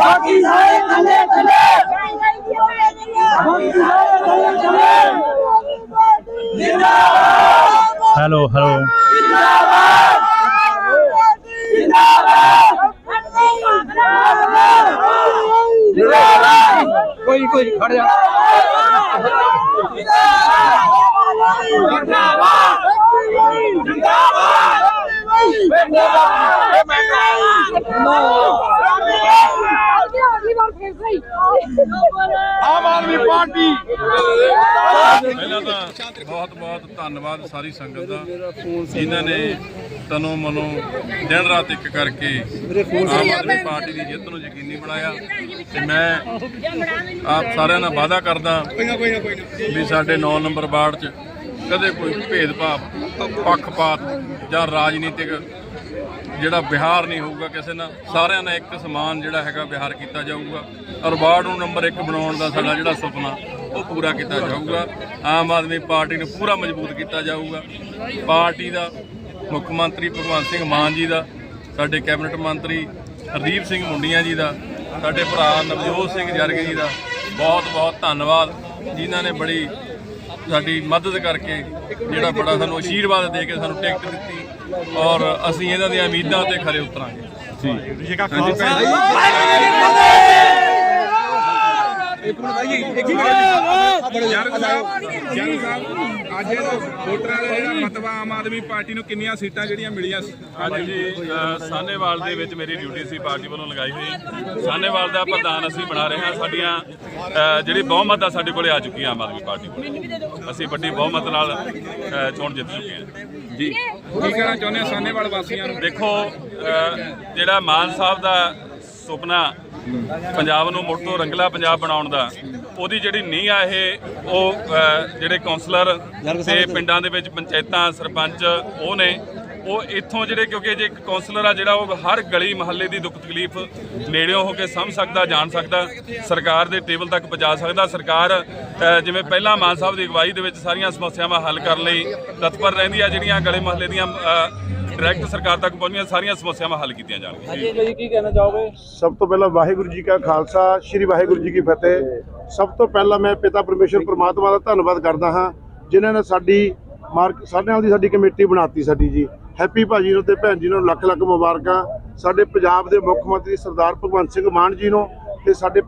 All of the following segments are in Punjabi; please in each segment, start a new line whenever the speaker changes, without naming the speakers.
ਬਾਕੀ ਸਾਰੇ ਥੱਲੇ ਥੱਲੇ
ਹੈਲੋ ਹੈਲੋ
ਕੋਈ ਕੋਈ ਖੜ ਜਾ
ਆਮ ਆਦਮੀ ਪਾਰਟੀ
ਪਹਿਲਾਂ ਤਾਂ ਬਹੁਤ ਬਹੁਤ ਧੰਨਵਾਦ ਸਾਰੀ ਸੰਗਤ ਦਾ, ਜਿਨ੍ਹਾਂ ਨੇ ਤਨੋ ਮਨੋ ਦਿਨ ਰਾਤ ਇੱਕ ਕਰਕੇ ਆਮ ਆਦਮੀ ਪਾਰਟੀ ਦੀ ਜਿੱਤ ਨੂੰ ਯਕੀਨੀ ਬਣਾਇਆ। ਤੇ ਮੈਂ ਆਪ ਸਾਰਿਆਂ ਨਾਲ ਵਾਅਦਾ ਕਰਦਾ ਵੀ ਸਾਡੇ 9 ਨੰਬਰ ਵਾਰਡ 'ਚ ਕਦੇ ਕੋਈ ਭੇਦਭਾਵ, ਪੱਖਪਾਤ ਜਾਂ ਰਾਜਨੀਤਿਕ ਜਿਹੜਾ ਬਿਹਾਰ ਨਹੀਂ ਹੋਊਗਾ ਕਿਸੇ ਨਾਲ, ਸਾਰਿਆਂ ਨਾਲ ਇੱਕ ਸਮਾਨ ਜਿਹੜਾ ਹੈਗਾ ਬਿਹਾਰ ਕੀਤਾ ਜਾਊਗਾ। ਔਰ ਵਾਰਡ ਨੂੰ ਨੰਬਰ 1 ਬਣਾਉਣ ਦਾ ਸਾਡਾ ਜਿਹੜਾ ਸੁਪਨਾ ਉਹ ਪੂਰਾ ਕੀਤਾ ਜਾਊਗਾ। ਆਮ ਆਦਮੀ ਪਾਰਟੀ ਨੂੰ ਪੂਰਾ ਮਜ਼ਬੂਤ ਕੀਤਾ ਜਾਊਗਾ। ਪਾਰਟੀ ਦਾ ਮੁੱਖ ਮੰਤਰੀ ਭਗਵੰਤ ਸਿੰਘ ਮਾਨ ਜੀ ਦਾ ਸਾਡੇ ਕੈਬਨਿਟ ਮੰਤਰੀ ਹਰਦੀਪ ਸਿੰਘ ਮੁੰਡੀਆਂ ਜੀ ਦਾ ਸਾਡੇ ਭਰਾ ਨਵਜੋਤ ਸਿੰਘ ਜਰਗੇ ਜੀ ਦਾ ਬਹੁਤ ਬਹੁਤ ਧੰਨਵਾਦ ਜਿਨ੍ਹਾਂ ਨੇ ਬੜੀ ਸਾਡੀ ਮਦਦ ਕਰਕੇ ਜਿਹੜਾ ਬੜਾ ਸਾਨੂੰ ਆਸ਼ੀਰਵਾਦ ਦੇ ਕੇ ਸਾਨੂੰ ਟਿਕਟ ਦਿੱਤੀ ਔਰ ਅਸੀਂ ਇਹਨਾਂ ਦੀਆਂ ਉਮੀਦਾਂ ਤੇ ਖਰੇ ਉਤਰਾਂਗੇ।
ਜੀ। ਕਾ
ਸਾਹਿਬ ਸਾਹਿਬ ਅੱਜ ਵੋਟਰਾਂ ਦਾ ਜਿਹੜਾ ਮਤਵਾ ਆਮ ਆਦਮੀ ਪਾਰਟੀ ਨੂੰ ਕਿੰਨੀਆਂ ਸੀਟਾਂ ਜਿਹੜੀਆਂ ਮਿਲੀਆਂ ਸੀ?
ਅੱਜ ਜੀ ਅ, ਸਾਹਨੇਵਾਲ ਦੇ ਵਿੱਚ ਮੇਰੀ ਡਿਊਟੀ ਸੀ ਪਾਰਟੀ ਵੱਲੋਂ ਲਗਾਈ ਹੋਈ। ਸਾਹਨੇਵਾਲ ਦਾ ਪ੍ਰਧਾਨ ਅਸੀਂ ਬਣਾ ਰਹੇ ਹਾਂ। ਸਾਡੀਆਂ ਜਿਹੜੀ ਬਹੁਮਤ ਆ ਸਾਡੇ ਕੋਲੇ ਆ ਚੁੱਕੀ ਆ ਆਮ ਆਦਮੀ ਪਾਰਟੀ ਕੋਲ। ਅਸੀਂ ਵੱਡੀ ਬਹੁਮਤ ਨਾਲ ਚੋਣ ਜਿੱਤ ਚੁੱਕੇ ਹਾਂ। ਜੀ।
ਕੀ ਕਹਿਣਾ ਚਾਹੁੰਦੇ ਹੋ ਸਾਹਨੇਵਾਲ ਵਾਸੀਆਂ ਨੂੰ?
ਦੇਖੋ ਜਿਹੜਾ ਮਾਨ ਸਾਹਿਬ ਦਾ ਸੁਪਨਾ ਪੰਜਾਬ ਨੂੰ ਮੁੜ ਤੋਂ ਰੰਗਲਾ ਪੰਜਾਬ ਬਣਾਉਣ ਦਾ। ਉਹਦੀ ਜਿਹੜੀ ਨੀਂਹ ਆ ਇਹ ਉਹ ਜਿਹੜੇ ਕਾਉਂਸਲਰ ਤੇ ਪਿੰਡਾਂ ਦੇ ਵਿੱਚ ਪੰਚਾਇਤਾਂ ਸਰਪੰਚ ਉਹ ਨੇ ਉਹ ਇੱਥੋਂ ਜਿਹੜੇ ਕਿਉਂਕਿ ਜੇ ਇੱਕ ਕਾਉਂਸਲਰ ਆ ਜਿਹੜਾ ਉਹ ਹਰ ਗਲੀ ਮਹੱਲੇ ਦੀ ਦੁੱਖ ਤਕਲੀਫ ਨੇੜਿਓਂ ਹੋ ਕੇ ਸਮਝ ਸਕਦਾ ਜਾਣ ਸਕਦਾ ਸਰਕਾਰ ਦੇ ਟੇਬਲ ਤੱਕ ਪਹੁੰਚਾ ਸਕਦਾ। ਸਰਕਾਰ ਜਿਵੇਂ ਪਹਿਲਾਂ ਮਾਨ ਸਾਹਿਬ ਦੀ ਅਗਵਾਈ ਦੇ ਵਿੱਚ ਸਾਰੀਆਂ ਸਮੱਸਿਆਵਾਂ ਹੱਲ ਕਰਨ ਲਈ ਤਤਪਰ ਰਹਿੰਦੀ ਆ ਜਿਹੜੀਆਂ ਗਲੇ ਮਹੱਲੇ ਦੀਆਂ ਡਾਇਰੈਕਟ ਸਰਕਾਰ ਤੱਕ ਪਹੁੰਚੀਆਂ ਸਾਰੀਆਂ ਸਮੱਸਿਆਵਾਂ ਹੱਲ ਕੀਤੀਆਂ ਜਾਣਗੀਆਂ।
ਸਭ ਤੋਂ ਪਹਿਲਾਂ ਵਾਹਿਗੁਰੂ ਜੀ ਕਾ ਖਾਲਸਾ ਸ੍ਰੀ ਵਾਹਿਗੁਰੂ ਜੀ ਕੀ ਫਤਿਹ। ਸਭ ਤੋਂ ਪਹਿਲਾਂ ਮੈਂ ਪਿਤਾ ਪਰਮੇਸ਼ਰ ਪ੍ਰਮਾਤਮਾ ਦਾ ਧੰਨਵਾਦ ਕਰਦਾ ਹਾਂ ਜਿਨ੍ਹਾਂ ਨੇ ਸਾਡੀ ਮਾਰਕ ਸਾਡੇ ਨਾਲ ਦੀ ਸਾਡੀ ਕਮੇਟੀ ਬਣਾਤੀ ਸਾਡੀ ਜੀ। ਹੈਪੀ ਭਾਜੀ ਨੂੰ ਤੇ ਭੈਣ ਜੀ ਨੂੰ ਲੱਖ ਲੱਖ ਮੁਬਾਰਕਾਂ। ਸਾਡੇ ਪੰਜਾਬ ਦੇ ਮੁੱਖ ਮੰਤਰੀ ਸਰਦਾਰ ਭਗਵੰਤ ਸਿੰਘ ਮਾਨ ਜੀ ਨੂੰ ਤੇ ਸਾਡੇ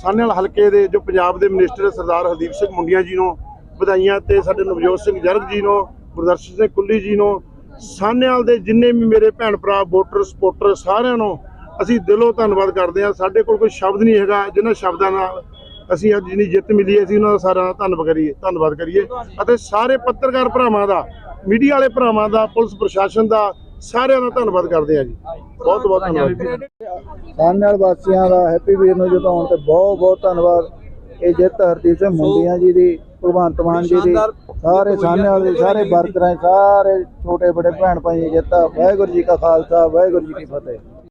ਸਾਨੇਵਾਲ ਹਲਕੇ ਦੇ ਜੋ ਪੰਜਾਬ ਦੇ ਮਿਨਿਸਟਰ ਸਰਦਾਰ ਹਰਦੀਪ ਸਿੰਘ ਮੁੰਡੀਆਂ ਜੀ ਨੂੰ ਵਧਾਈਆਂ ਤੇ ਸਾਡੇ ਨਵਜੋਤ ਸਿੰਘ ਜਰਗ ਜੀ ਨੂੰ, ਗੁਰਦਰਸ਼ਨ ਸਿੰਘ ਕੁੱਲੀ ਜੀ ਨੂੰ ਸਾਨੇਵਾਲ ਦੇ ਜਿੰਨੇ ਵੀ ਮੇਰੇ ਭੈਣ ਭਰਾ ਵੋਟਰ ਸਪੋਰਟਰ ਸਾਰਿਆਂ ਨੂੰ ਅਸੀਂ ਦਿਲੋਂ ਧੰਨਵਾਦ ਕਰਦੇ ਹਾਂ। ਸਾਡੇ ਕੋਲ ਕੋਈ ਸ਼ਬਦ ਨਹੀਂ ਹੈਗਾ, ਜਿਨ੍ਹਾਂ ਸ਼ਬਦਾਂ ਨਾਲ ਅਸੀਂ ਅੱਜ ਜਿੰਨੀ ਜਿੱਤ ਮਿਲੀ ਅਸੀਂ ਉਹਨਾਂ ਦਾ ਸਾਰਿਆਂ ਦਾ ਧੰਨਵਾਦ ਕਰੀਏ ਧੰਨਵਾਦ ਕਰੀਏ ਅਤੇ ਸਾਰੇ ਪੱਤਰਕਾਰ ਭਰਾਵਾਂ ਦਾ ਮੀਡੀਆ ਵਾਲੇ ਭਰਾਵਾਂ ਦਾ ਪੁਲਿਸ ਪ੍ਰਸ਼ਾਸਨ ਦਾ ਸਾਰਿਆਂ ਦਾ ਧੰਨਵਾਦ ਕਰਦੇ ਹਾਂ ਜੀ। ਬਹੁਤ ਬਹੁਤ ਧੰਨਵਾਦ।
ਸਾਨੇਵਾਲ ਵਾਸੀਆਂ ਦਾ ਹੈਪੀ ਵੀਰ ਨੂੰ ਜਿਤਾਉਣ ਤੇ ਬਹੁਤ ਬਹੁਤ ਧੰਨਵਾਦ। ਇਹ ਜਿੱਤ ਹਰਦੀਪ ਸਿੰਘ ਮੁੰਡੀਆਂ ਜੀ ਦੀ ਭਗਵੰਤ ਮਾਨ ਜੀ ਦੀ ਸਾਰੇ ਸਾਨੇਵਾਲ ਦੇ ਸਾਰੇ ਵਰਕਰਾਂ ਸਾਰੇ ਛੋਟੇ ਬੜੇ ਭੈਣ ਭਾਈ ਜਿੱਤ ਆ। ਵਾਹਿਗੁਰੂ ਜੀ ਕਾ ਖਾਲਸਾ ਵਾਹਿਗੁਰੂ ਜੀ ਕੀ ਫਤਿਹ।